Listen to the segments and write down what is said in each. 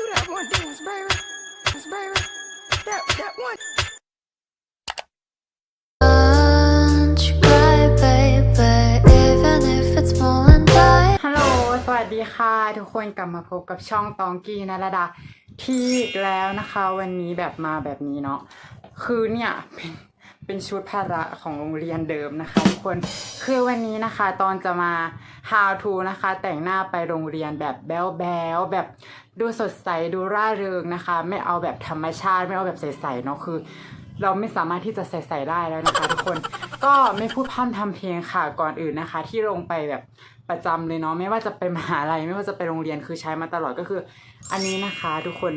do that one dance, baby. Dance, baby. That, that one. Don't you cry, baby, even if it's more than die. ฮัลโหล สวัสดีค่ะ ทุกคนกลับมาพบกับช่องตองกี้นรดาที่อีกแล้วนะคะ วันนี้แบบมาแบบนี้เนาะ คือเนี่ยเป็น เป็นชุดพละของโรงเรียนเดิมนะคะทุกคนคือวันนี้นะคะตอนจะมา how to นะคะ แต่งหน้าไปโรงเรียนแบบแบ๊วๆแบบดูสดใสดูร่าเริงนะคะ ไม่เอาแบบธรรมชาติ ไม่เอาแบบใสๆเนาะคือ เราไม่สามารถที่จะใส่ๆได้แล้วนะคะทุกคนก็ไม่พูดพร่ำทำเพลงค่ะก่อนอื่นนะคะ ที่ลงไปแบบ ประจำเลยเนาะไม่ว่าจะไปมหาลัยไม่ว่าจะไปโรงเรียนคือใช้มาตลอดก็คือ อันนี้นะคะทุกคน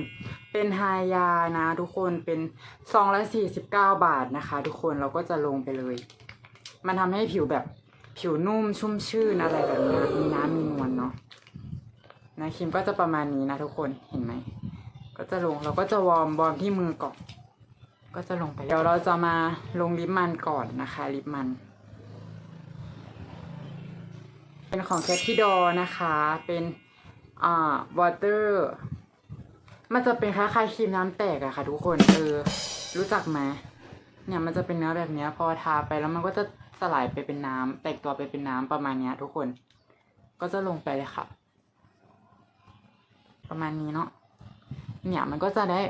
เป็นไฮยานะทุกคนเป็นซองละสี่สิบเก้าบาทนะคะ ทุกคนเราก็จะลงไปเลย มันทำให้ผิวแบบผิวนุ่มชุ่มชื่นอะไรแบบนี้มีน้ำมีนวลเนาะนะครีมก็จะประมาณนี้นะทุกคนเห็นไหมก็จะลงเราก็จะวอร์มวอร์มที่มือก่อนก็จะลงไปเดี๋ยวเราจะมาลงลิปมันก่อนนะคะ ลิปมัน เป็นของแคทที่ดอนะคะ เป็นอ่าวอเตอร์มันจะเป็นคล้ายๆครีมน้ำแตกอะค่ะ ทุกคนเออรู้จักไหมเนี่ยมันจะเป็นเนื้อแบบเนี้ยพอทาไปแล้วมันก็จะสลายไปเป็นน้ำแตกตัวไปเป็นน้ำประมาณเนี้ยทุกคน ก็จะลงไปเลยค่ะ ประมาณนี้เนาะเนี่ยมันก็จะได้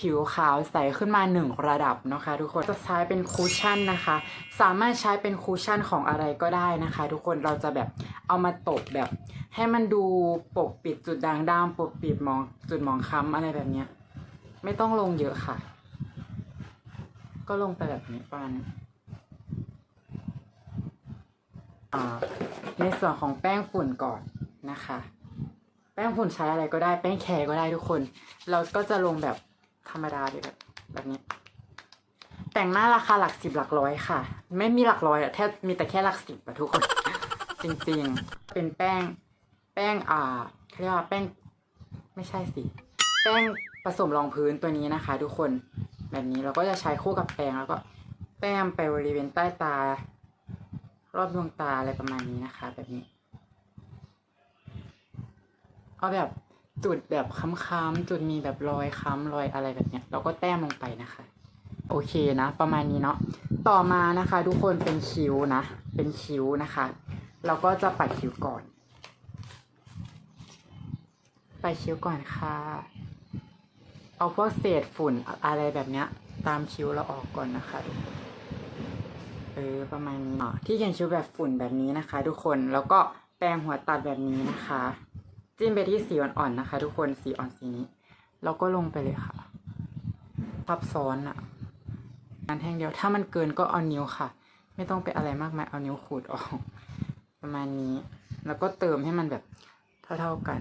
ผิวขาวใสขึ้นมาหนึ่งระดับนะคะ ทุกคนจะใช้เป็นคูชั่นนะคะ สามารถใช้เป็นคูชั่นของอะไรก็ได้นะคะ ทุกคนเราจะแบบเอามาตบแบบ ให้มันดูปกปิดจุดด่างดำปกปิดมองจุดมองคล้ำอะไรแบบเนี้ยไม่ต้องลงเยอะค่ะ ก็ลงไปแบบนี้ปาณนี้อ่าในส่วนของแป้งฝุ่นก่อนนะคะ แป้งฝุ่นใช้อะไรก็ได้แป้งแคร์ก็ได้ทุกคน เราก็จะลงแบบ ธรรมดาเลยแบบแบบนี้ แต่งหน้าราคาหลักสิบหลักร้อยค่ะ ไม่มีหลักร้อยอะแทบมีแต่แค่หลักสิบอะทุกคน จริงๆ เป็นแป้ง แป้งอ่าเขาเรียกว่าแป้งไม่ใช่สิ แป้งผสมรองพื้นตัวนี้นะคะ ทุกคนแบบนี้เราก็จะใช้คู่กับแป้งแล้วก็แต้มไปบริเวณใต้ตา รอบดวงตาอะไรประมาณนี้นะคะ แบบนี้ เอาแบบ จุดแบบค้ำๆจุดมีแบบรอยค้ำรอยอะไรแบบเนี้ย เราก็แต้มลงไปนะคะ โอเคนะ ประมาณนี้เนาะต่อมานะคะ ทุกคนเป็นคิ้วนะ เป็นคิ้วนะคะ เราก็จะปัดคิ้วก่อน ปัดคิ้วก่อนค่ะ เอาพวกเศษฝุ่นอะไรแบบเนี้ย ตามคิ้วเราออกก่อนนะคะเออประมาณนี้อะที่เขียนคิ้วแบบฝุ่นแบบนี้นะคะ ทุกคนแล้วก็แปรงหัวตัดแบบนี้นะคะ จิ้มไปที่สีอ่อนๆนะคะ ทุกคนสีอ่อนสีนี้ แล้วก็ลงไปเลยค่ะทับซ้อนอะงานแท่งเดียวถ้ามันเกินก็เอานิ้วค่ะ ไม่ต้องไปอะไรมากมายเอานิ้วขูดออก ประมาณนี้ แล้วก็เติมให้มันแบบเท่าๆกัน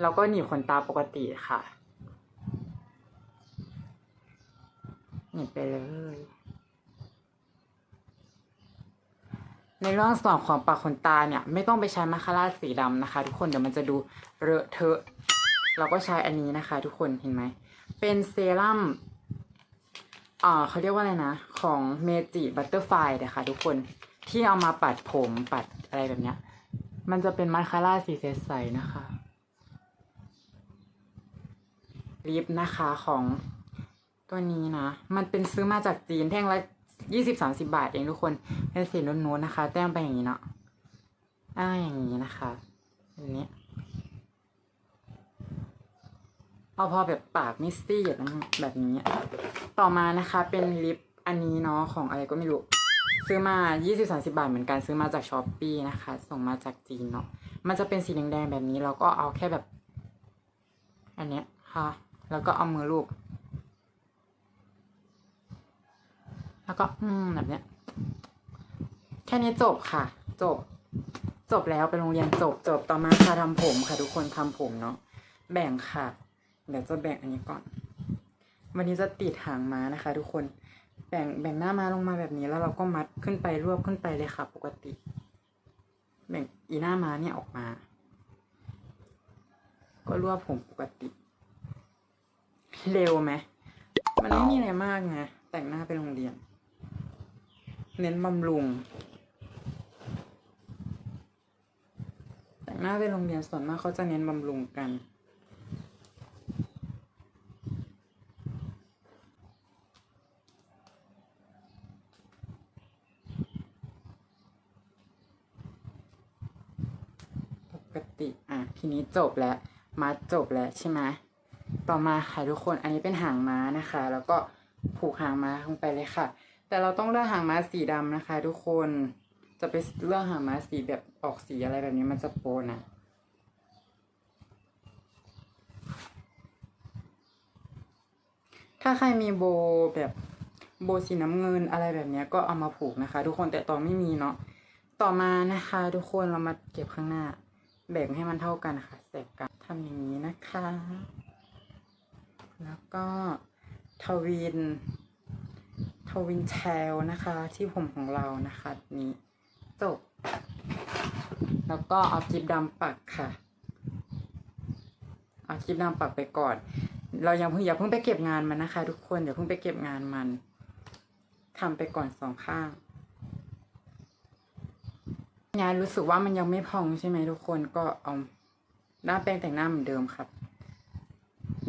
แล้วก็หนีบขนตาปกติค่ะหนีบไปเลย ในเรื่องส่วนของปากขนตาเนี่ย ไม่ต้องไปใช้มาคาร่าสีดำนะคะ ทุกคนเดี๋ยวมันจะดูเลอะเทอะเราก็ใช้อันนี้นะคะ ทุกคนเห็นไหม เป็นเซรั่มอ่าเขาเรียกว่าอะไรนะ ของเมจิบัตเตอร์ไฟนะคะทุกคนที่เอามาปัดผมปัดอะไรแบบเนี้ย มันจะเป็นมาคาร่าสีใสๆนะคะลิปนะคะของตัวนี้นะ มันเป็นซื้อมาจากจีนแท่งละ ยี่สิบสามสิบาทเองทุกคนเป็นสีนุ่นๆนะคะ แต้มไปอย่างนี้เนาะอ่าอย่างนี้นะคะแบบนี้เอาพอแบบปากไม่ซีดนะแบบนี้ ต่อมานะคะ เป็นลิปอันนี้เนาะของอะไรก็ไม่รู้ ซื้อมา 20-30 บาทเหมือนกันซื้อมาจากช้อปปีนะคะ ส่งมาจากจีนเนาะมันจะเป็นสีแดงๆแบบนี้ เราก็เอาแค่แบบ อันเนี้ยค่ะ แล้วก็เอามือลูบ แล้วก็อืมแบบเนี้ย แค่นี้จบค่ะ จบ จบแล้วไปโรงเรียนจบจบต่อมาค่ะทำผมค่ะ ทุกคนทำผมเนาะแบ่งค่ะเดี๋ยวจะแบ่งอันนี้ก่อน วันนี้จะติดหางม้านะคะ ทุกคนแบ่งแบ่งหน้าม้าลงมาแบบนี้แล้วเราก็มัดขึ้นไปรวบขึ้นไปเลยค่ะ ปกติ แบ่งอีหน้าม้าเนี่ยออกมา ก็รวบผมปกติ เร็วไหมมันไม่มีอะไรมากไงแต่งหน้าไปโรงเรียน เน้นบำรุง แต่งหน้าไปโรงเรียนส่วนมากเขาจะเน้นบำรุงกัน ปกติอะทีนี้จบแล้ว มาจบแล้วใช่ไหมต่อมาค่ะทุกคนอันนี้เป็นหางม้านะคะ แล้วก็ผูกหางม้าลงไปเลยค่ะ แต่เราต้องเลือกหางม้าสีดำนะคะ ทุกคน จะไปเลือกหางม้าสีแบบออกสีอะไรแบบนี้มันจะโปนอะถ้าใครมีโบแบบโบสีน้ำเงินอะไรแบบนี้ก็เอามาผูกนะคะ ทุกคนแต่ตอนไม่มีเนาะต่อมานะคะ ทุกคนเรามาเก็บข้างหน้า แบ่งให้มันเท่ากันนะคะแสกกันทำอย่างนี้นะคะ แล้วก็ทวิน ทวินแชลนะคะ ที่ผมของเรานะคะ นี้จบ แล้วก็เอากิบดำปักค่ะ เอากิบดำปักไปก่อน เรายังเพิ่งอย่าเพิ่งไปเก็บงานมันนะคะ ทุกคนอย่าเพิ่งไปเก็บงานมันทำไปก่อนสองข้างงานรู้สึกว่ามันยังไม่พองใช่ไหมทุกคนก็เอาหน้าแป้งแต่งหน้าเหมือนเดิมครับ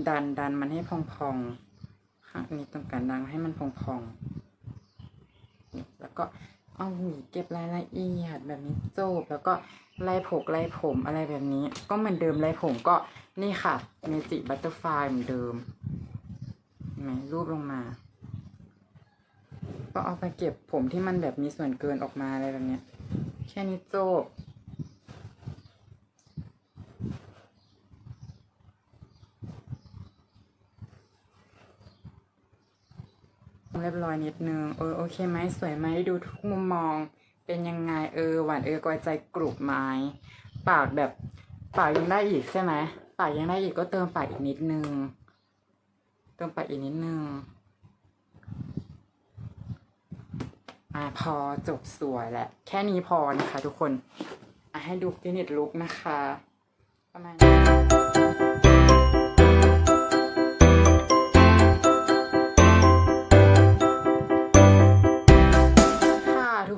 ดันดันมันให้พองๆข้างนี้ต้องการดันให้มันพองๆ ก็เอาหวีเก็บรายละเอียดแบบนี้จบแล้วก็ไล่ผกไล่ผมอะไรแบบนี้ ก็เหมือนเดิมไล่ผมก็นี่ค่ะเมจิบัตเตอร์ฟลายเหมือนเดิมเห็นไหมรูปลงมา ก็เอาไปเก็บผมที่มันแบบมีส่วนเกินออกมาอะไรแบบนี้แค่นี้จบ เรียบร้อยนิดนึงเออโอเคไหมสวยไหมดูทุกมุมมอง เป็นยังไงเออหวานเออกอยใจกรุบไหมปากแบบปากยังได้อีกใช่ไหมปากยังได้อีกก็เติมปากอีกนิดนึง เติมปากอีกนิดนึงอ่าพอจบสวยแล้วแค่นี้พอนะคะทุกคนอะให้ดูฟินิชลุกนะคะประมาณนี้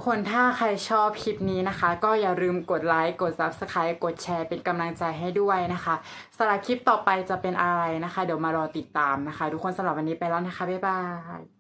คนถ้าใครชอบคลิปนี้นะคะ ก็อย่าลืมกดไลค์กด Subscribe กดแชร์เป็นกำลังใจให้ด้วยนะคะสำหรับคลิปต่อไปจะเป็นอะไรนะคะ เดี๋ยวมารอติดตามนะคะ ทุกคนสำหรับวันนี้ไปแล้วนะคะ บ๊ายบาย